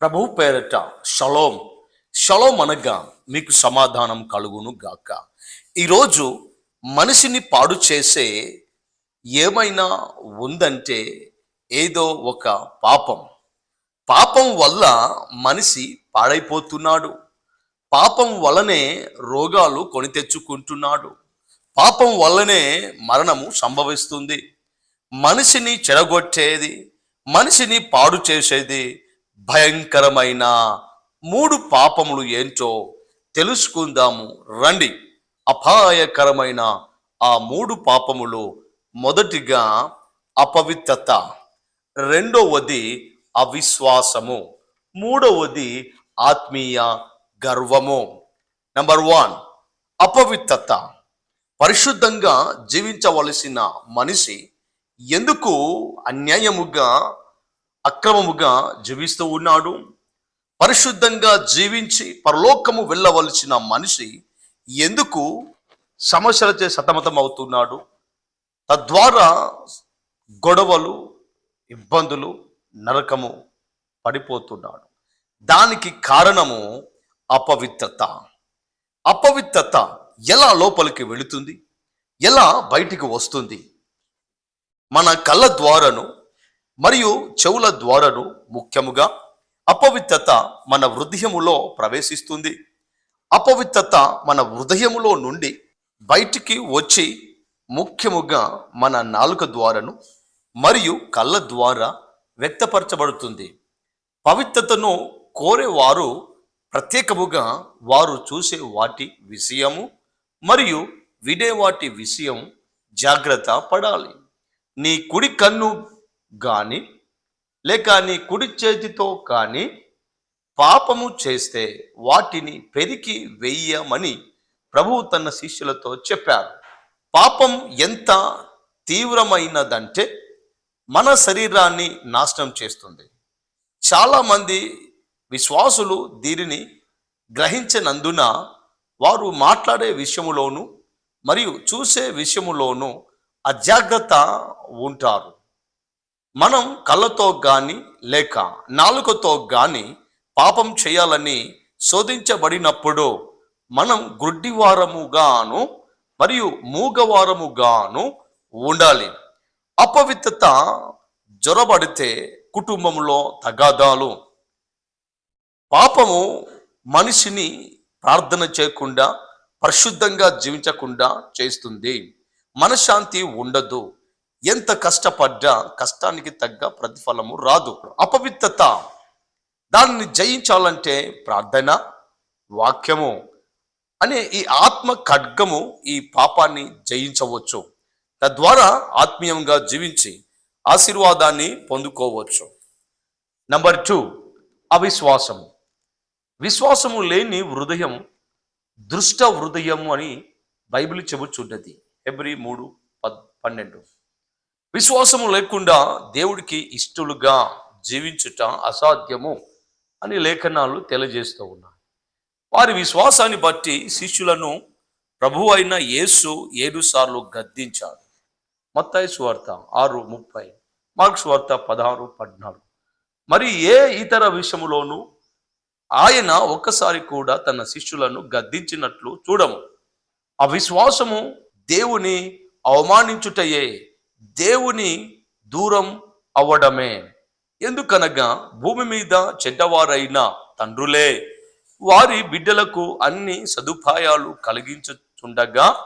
ప్రభు పేరట shalom. Shalom అనగా మీకు సమాధానం కలుగును గాక. ఈరోజు మనిషిని పాడు చేసే ఏమైనా ఉందంటే ఏదో ఒక పాపం. పాపం వల్ల మనిషి పాడైపోతున్నాడు. పాపం వల్లనే రోగాలు కొని తెచ్చుకుంటున్నాడు. పాపం వల్లనే మరణము సంభవిస్తుంది. మనిషిని చెడగొట్టేది మనిషిని పాడు చేసేది భయంకరమైన మూడు పాపములు ఏంటో తెలుసుకుందాము. రండి. అపాయకరమైన ఆ మూడు పాపములు మొదటిగా అపవిత్రత రెండవది అవిశ్వాసము మూడవది ఆత్మీయ గర్వము. నంబర్ వన్ అపవిత్రత. పరిశుద్ధంగా జీవించవలసిన మనిషి ఎందుకు అన్యాయముగా అక్రమముగా జీవిస్తూ ఉన్నాడు. పరిశుద్ధంగా జీవించి పరలోకము వెళ్ళవలసిన మనిషి ఎందుకు సమస్యలచే సతమతం అవుతున్నాడు తద్వారా గొడవలు ఇబ్బందులు నరకము పడిపోతున్నాడు. దానికి కారణము అపవిత్రత. అపవిత్రత ఎలా లోపలికి వెళుతుంది? ఎలా బయటికి వస్తుంది? మన కళ్ళ ద్వారాను మరియు చెవుల ద్వారను ముఖ్యముగా అపవిత్రత మన హృదయములో ప్రవేశిస్తుంది. అపవిత్రత మన హృదయములో నుండి బయటికి వచ్చి ముఖ్యముగా మన నాలుక ద్వారాను మరియు కళ్ళ ద్వారా వ్యక్తపరచబడుతుంది. పవిత్రతను కోరేవారు ప్రత్యేకముగా వారు చూసే వాటి విషయము మరియు వినే వాటి విషయం జాగ్రత్త పడాలి. నీ కుడి కన్ను గాని లేక నీ కుడి చేతితో కానీ పాపము చేస్తే వాటిని పెరికి వెయ్యమని ప్రభువు తన శిష్యులతో చెప్పారు పాపం ఎంత తీవ్రమైనదంటే మన శరీరాన్ని నాశనం చేస్తుంది. చాలామంది విశ్వాసులు దీనిని గ్రహించినందున వారు మాట్లాడే విషయములోను మరియు చూసే విషయములోను అజాగ్రత్త ఉంటారు. మనం కళ్ళతో కానీ లేక నాలుకతో కానీ పాపం చేయాలని శోధించబడినప్పుడు మనం గుడ్డివారముగాను మరియు మూగవారముగాను ఉండాలి. అపవిత్రత జ్వరబడితే కుటుంబంలో తగాదాలు. పాపము మనిషిని ప్రార్థన చేయకుండా పరిశుద్ధంగా జీవించకుండా చేస్తుంది. మనశ్శాంతి ఉండదు. ఎంత కష్టపడ్డా కష్టానికి తగ్గ ప్రతిఫలము రాదు. అపవిత్రత. దాన్ని జయించాలంటే ప్రార్థన వాక్యము అనే ఈ ఆత్మ ఖడ్గము ఈ పాపాన్ని జయించవచ్చు. తద్వారా ఆత్మీయంగా జీవించి ఆశీర్వాదాన్ని పొందుకోవచ్చు. Number two అవిశ్వాసము. విశ్వాసము లేని హృదయం దృష్ట హృదయం అని బైబిల్ చెబుచున్నది. ఎబ్రి మూడు పద్ పన్నెండు. విశ్వాసము లేకుండా దేవుడికి ఇష్టలుగా జీవించుట అసాధ్యము అని లేఖనాలు తెలియజేస్తూ ఉన్నాయి. వారి విశ్వాసాన్ని బట్టి శిష్యులను ప్రభు అయిన యేసు ఏడు సార్లు గద్దించాడు. మత్తాయి సువార్త ఆరు ముప్పై మార్క్స్ వార్త పదహారు పద్నాలుగు. మరి ఏ ఇతర విషయంలోనూ ఆయన ఒక్కసారి కూడా తన శిష్యులను గద్దించినట్లు చూడము. ఆ విశ్వాసము దేవుని అవమానించుటయే దేవుని దూరం అవ్వడమే. ఎందుకనగా భూమి మీద చెడ్డవారైన తండ్రులే వారి బిడ్డలకు అన్ని సదుపాయాలు కలిగించుచుండగా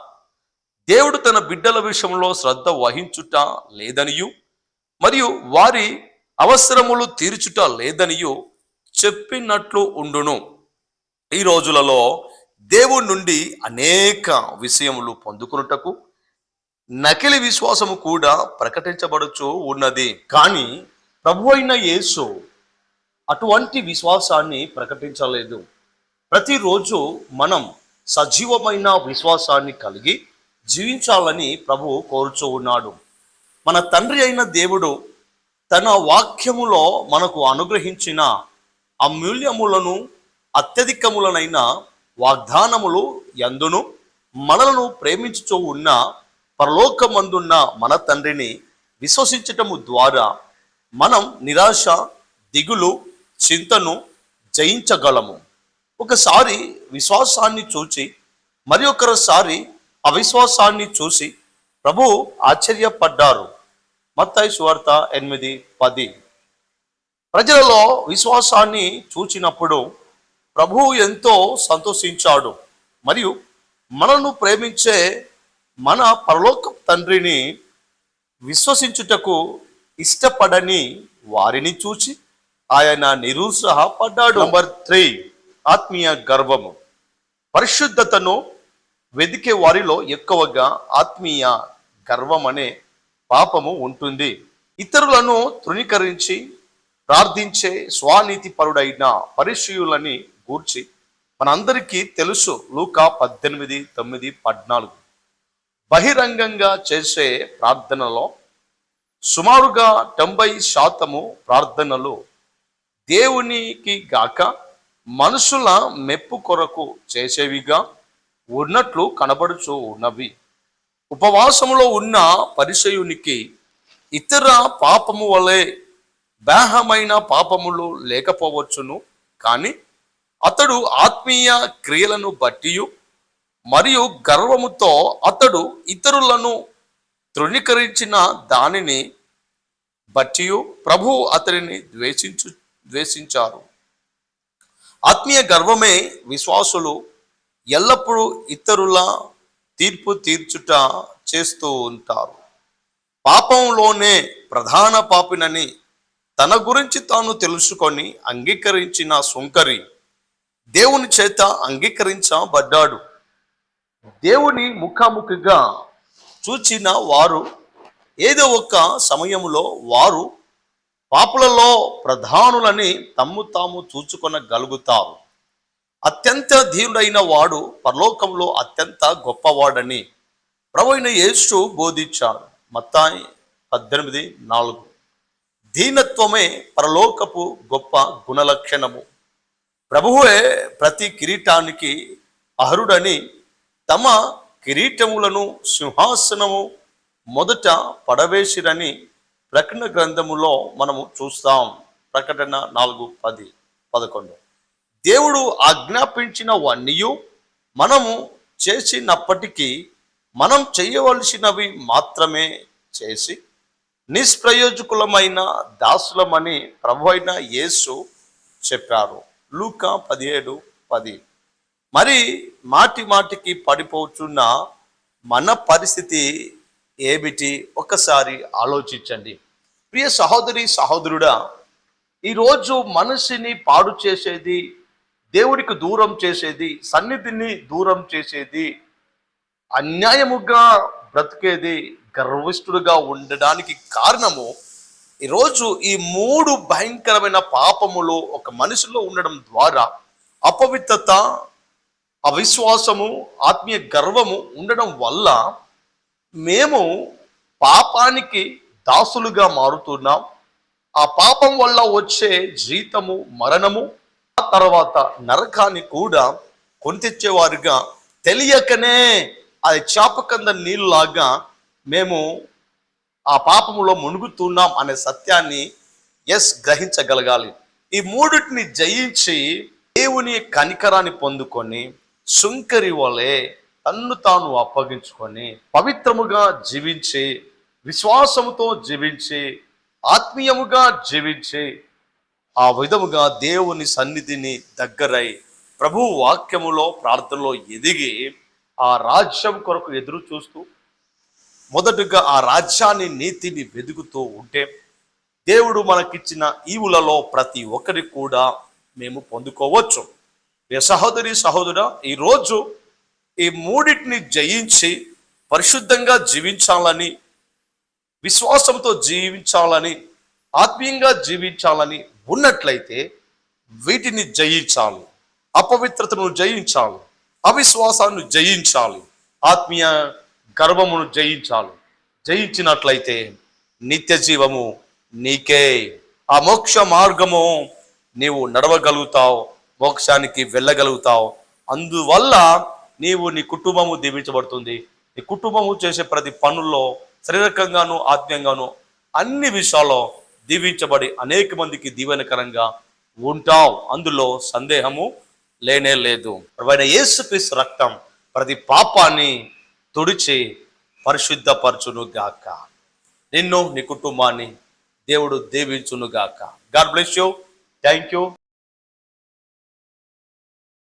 దేవుడు తన బిడ్డల విషయంలో శ్రద్ధ వహించుట లేదనియు మరియు వారి అవసరములు తీర్చుట లేదనియు చెప్పినట్లు ఉండును. ఈ రోజులలో దేవుడి నుండి అనేక విషయములు పొందుకున్నటకు నకిలీ విశ్వాసము కూడా ప్రకటించబడుచు ఉన్నది. కానీ ప్రభు అయిన యేసు అటువంటి విశ్వాసాన్ని ప్రకటించలేదు. ప్రతిరోజు మనం సజీవమైన విశ్వాసాన్ని కలిగి జీవించాలని ప్రభు కోరుచూ ఉన్నాడు. మన తండ్రి అయిన దేవుడు తన వాక్యములో మనకు అనుగ్రహించిన అమూల్యములను అత్యధికములనైన వాగ్దానములు ఎందును మనలను ప్రేమించుచూ ఉన్న పరలోకమందున్న మన తండ్రిని విశ్వసించటము ద్వారా మనం నిరాశ దిగులు చింతను జయించగలము. ఒకసారి విశ్వాసాన్ని చూచి మరి ఒకసారి అవిశ్వాసాన్ని చూసి ప్రభు ఆశ్చర్యపడ్డారు. మత్తాయి సువార్త ఎనిమిది పది. ప్రజలలో విశ్వాసాన్ని చూచినప్పుడు ప్రభువు ఎంతో సంతోషించాడు. మరియు మనను ప్రేమించే మన పరలోక తండ్రిని విశ్వసించుటకు ఇష్టపడని వారిని చూచి ఆయన నిరుత్సాహపడ్డాడు. నంబర్ త్రీ ఆత్మీయ గర్వము. పరిశుద్ధతను వెదికే వారిలో ఎక్కువగా ఆత్మీయ గర్వం అనే పాపము ఉంటుంది. ఇతరులను తృణీకరించి ప్రార్థించే స్వానీతి పరుడైన పరిశీయులని గూర్చి మనందరికీ తెలుసు. లూకా పద్దెనిమిది తొమ్మిది పద్నాలుగు. బహిరంగంగా చేసే ప్రార్థనలో సుమారుగా తొంభై శాతము ప్రార్థనలు దేవునికి గాక మనుషుల మెప్పు కొరకు చేసేవిగా ఉన్నట్లు కనబడుచు ఉన్నవి. ఉపవాసంలో ఉన్న పరిచయునికి ఇతర పాపము వలె బాహమైన పాపములు లేకపోవచ్చును. కానీ అతడు ఆత్మీయ క్రియలను బట్టి మరియు గర్వముతో అతడు ఇతరులను తృణీకరించిన దానిని బట్టి ప్రభు అతడిని ద్వేషించు ద్వేషించారు. ఆత్మీయ గర్వమే విశ్వాసులు ఎల్లప్పుడూ ఇతరుల తీర్పు తీర్చుట చేస్తూ ఉంటారు. పాపంలోనే ప్రధాన పాపినని తన గురించి తాను తెలుసుకొని అంగీకరించిన సుంకరి దేవుని చేత అంగీకరించబడ్డాడు. దేవుని ముఖాముఖిగా చూచిన వారు ఏదో ఒక సమయంలో వారు పాపులలో ప్రధానులని తమ్ము తాము చూచుకొనగలుగుతారు. అత్యంత ధీరుడైన వాడు పరలోకంలో అత్యంత గొప్పవాడని ప్రవైన యేసు బోధించాడు. మత్తాయి పద్దెనిమిది నాలుగు. దీనత్వమే పరలోకపు గొప్ప గుణలక్షణము. ప్రభువే ప్రతి కిరీటానికి అర్హుడని తమ కిరీటములను సింహాసనము మొదట పడవేసిరని ప్రకటన గ్రంథములో మనము చూస్తాం. ప్రకటన నాలుగు పది పదకొండు. దేవుడు ఆజ్ఞాపించిన వన్నీయు మనము చేసినప్పటికీ మనం చేయవలసినవి మాత్రమే చేసి నిష్ప్రయోజకులమైన దాసులమని ప్రభు అయిన యేసు చెప్పారు. లూకా పదిహేడు పది. మరి మాటి మాటికి పడిపోతున్న మన పరిస్థితి ఏమిటి? ఒక్కసారి ఆలోచించండి. ప్రియ సహోదరి సహోదరుడా ఈరోజు మనిషిని పాడు చేసేది దేవుడికి దూరం చేసేది సన్నిధిని దూరం చేసేది అన్యాయముగా బ్రతికేది గర్విష్ఠుడుగా ఉండడానికి కారణము ఈరోజు ఈ మూడు భయంకరమైన పాపములు ఒక మనిషిలో ఉండడం ద్వారా అపవిత్రత అవిశ్వాసము ఆత్మీయ గర్వము ఉండడం వల్ల మేము పాపానికి దాసులుగా మారుతున్నాం. ఆ పాపం వల్ల వచ్చే జీతము మరణము ఆ తర్వాత నరకాన్ని కూడా కొని తెచ్చేవారుగా తెలియకనే అది చాపకంద నీళ్ళలాగా మేము ఆ పాపములో మునుగుతున్నాం అనే సత్యాన్ని ఎస్ గ్రహించగలగాలి. ఈ మూడిటిని జయించి దేవుని కనికరాన్ని పొందుకొని సుంకరి వలె తన్ను తాను అప్పగించుకొని పవిత్రముగా జీవించి విశ్వాసముతో జీవించి ఆత్మీయముగా జీవించి ఆ విధముగా దేవుని సన్నిధిని దగ్గరై ప్రభు వాక్యములో ప్రార్థనలో ఎదిగి ఆ రాజ్యం కొరకు ఎదురు చూస్తూ మొదటగా ఆ రాజ్యాన్ని నీతిని వెతుకుతూ ఉంటే దేవుడు మనకిచ్చిన ఈవులలో ప్రతి ఒక్కరి కూడా మేము పొందుకోవచ్చు. ప్రియ సహోదరి సహోదరా ఈరోజు ఈ మూడింటిని జయించి పరిశుద్ధంగా జీవించాలని విశ్వాసంతో జీవించాలని ఆత్మీయంగా జీవించాలని ఉన్నట్లయితే వీటిని జయించాలి. అపవిత్రతను జయించాలి. అవిశ్వాసాన్ని జయించాలి. ఆత్మీయ గర్వమును జయించాలి. జయించినట్లయితే నిత్య జీవము నీకే. ఆ మోక్ష మార్గము నీవు నడవగలుగుతావు. మోక్షానికి వెళ్ళగలుగుతావు. అందువల్ల నీవు నీ కుటుంబము దీవించబడుతుంది. నీ కుటుంబము చేసే ప్రతి పనుల్లో శారీరకంగాను ఆత్మీయంగాను అన్ని విషయాల్లో దీవించబడి అనేక మందికి దీవెనకరంగా ఉంటావు. అందులో సందేహము లేనే లేదు. ప్రభువైన యేసుక్రీస్తు రక్తం ప్రతి పాపాన్ని తుడిచి పరిశుద్ధపరచును గాక నిన్ను నీ కుటుంబాన్ని దేవుడు దీవించును గాక God bless you. Thank you.